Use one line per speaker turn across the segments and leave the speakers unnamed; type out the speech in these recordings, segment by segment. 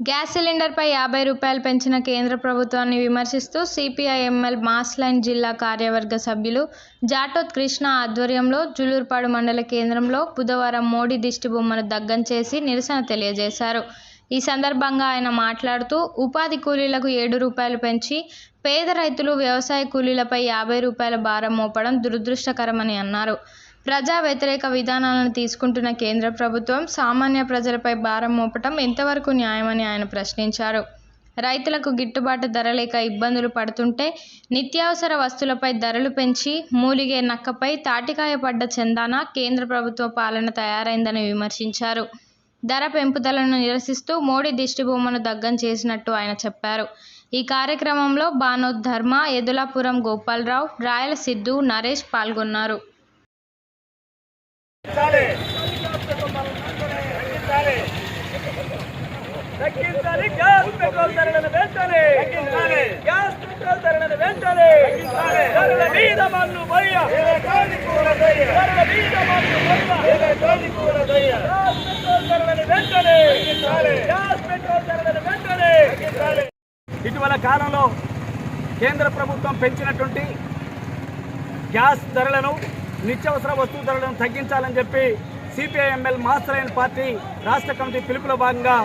Gas సిలిండర్పై యాభై రూపాయలు పెంచిన కేంద్ర ప్రభుత్వాన్ని విమర్శిస్తూ సిపిఐఎంఎల్ మాస్ లైన్ జిల్లా కార్యవర్గ సభ్యులు జాటోత్ కృష్ణ ఆధ్వర్యంలో జులూర్పాడు మండల కేంద్రంలో బుధవారం మోడీ దిష్టిబొమ్మను దగ్గం చేసి నిరసన తెలియజేశారు. ఈ సందర్భంగా ఆయన మాట్లాడుతూ ఉపాధి కూలీలకు ఏడు రూపాయలు పెంచి పేద రైతులు వ్యవసాయ కూలీలపై యాభై రూపాయల భారం మోపడం దురదృష్టకరమని అన్నారు. ప్రజా వ్యతిరేక విధానాలను తీసుకుంటున్న కేంద్ర ప్రభుత్వం సామాన్య ప్రజలపై భారం మోపటం ఎంతవరకు న్యాయమని ఆయన ప్రశ్నించారు. రైతులకు గిట్టుబాటు ధర లేక ఇబ్బందులు పడుతుంటే నిత్యావసర వస్తువులపై ధరలు పెంచి మూలిగే నక్కపై తాటికాయ పడ్డ చందాన కేంద్ర ప్రభుత్వ పాలన తయారైందని విమర్శించారు. ధర పెంపుదలను నిరసిస్తూ మోడీ దిష్టిబొమ్మను దగ్గం చేసినట్టు ఆయన చెప్పారు. ఈ కార్యక్రమంలో బానోద్ ధర్మ ఎదులాపురం గోపాలరావు రాయల సిద్ధు నరేష్ పాల్గొన్నారు.
తగ్గించాలి. గ్యాస్ పెట్రోల్ ధరలను వెంటనే గ్యాస్ పెట్రోల్ ధరలను వెంటనే ధరల మీద మన్ను ధరల మీద మన్ను గ్యాస్ పెట్రోల్ ధరలను వెంటనే గ్యాస్ పెట్రోల్ ధరలను వెంటనే ఇటీవల కాలంలో కేంద్ర ప్రభుత్వం పెంచినటువంటి గ్యాస్ ధరలను నిత్యావసర వస్తువు ధరలను తగ్గించాలని చెప్పి సిపిఐఎంఎల్ మాస్టర్ పార్టీ రాష్ట్ర కమిటీ పిలుపులో భాగంగా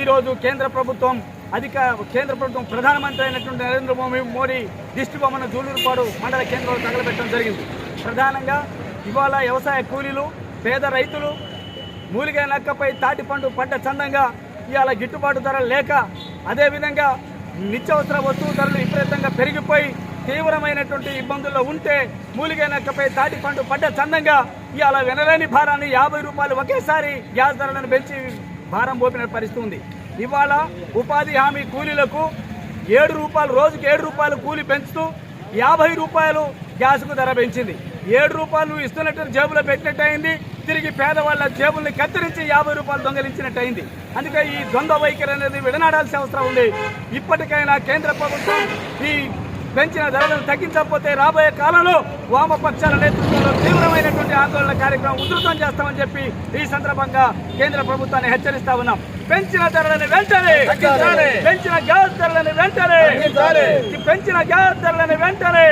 ఈరోజు కేంద్ర ప్రభుత్వం అధిక కేంద్ర ప్రభుత్వం ప్రధానమంత్రి అయినటువంటి నరేంద్ర మోదీ మోడీ దిష్టి బొమ్మను జూలూరుపాడు మండల కేంద్రంలో తగలబెట్టడం జరిగింది. ప్రధానంగా ఇవాళ వ్యవసాయ కూలీలు పేద రైతులు మూలిగైన నక్కపై తాటి పండు పంట చందంగా ఇవాళ గిట్టుబాటు ధర లేక అదేవిధంగా నిత్యావసర వస్తువు ధరలు విపరీతంగా పెరిగిపోయి తీవ్రమైనటువంటి ఇబ్బందుల్లో ఉంటే మూలిగే నక్కపై తాటి పండు పడ్డ చందంగా ఇవాళ వినలేని భారాన్ని యాభై రూపాయలు ఒకేసారి గ్యాస్ ధరలను పెంచి భారం పోపిన పరిస్థితి ఉంది. ఇవాళ ఉపాధి హామీ కూలీలకు ఏడు రూపాయలు రోజుకి ఏడు రూపాయలు కూలి పెంచుతూ యాభై రూపాయలు గ్యాస్కు ధర పెంచింది. ఏడు రూపాయలు ఇస్తున్నట్టు జేబులో పెట్టినట్టు అయింది తిరిగి పేదవాళ్ళ జేబుల్ని కత్తిరించి యాభై రూపాయలు దొంగలించినట్టు అయింది అందుకే ఈ ద్వంద్వ వైఖరి అనేది విడనాడాల్సిన అవసరం ఉంది. ఇప్పటికైనా కేంద్ర ప్రభుత్వం ఈ పెంచిన ధరలను తగ్గించకపోతే రాబోయే కాలంలో వామపక్షాల నేతృత్వంలో తీవ్రమైనటువంటి ఆందోళన కార్యక్రమం ఉధృతం చేస్తామని చెప్పి ఈ సందర్భంగా కేంద్ర ప్రభుత్వాన్ని హెచ్చరిస్తా ఉన్నాం. పెంచిన ధరలను వెంటనే పెంచిన గ్యాస్ ధరలను వెంటనే పెంచిన గ్యాస్ ధరలను వెంటనే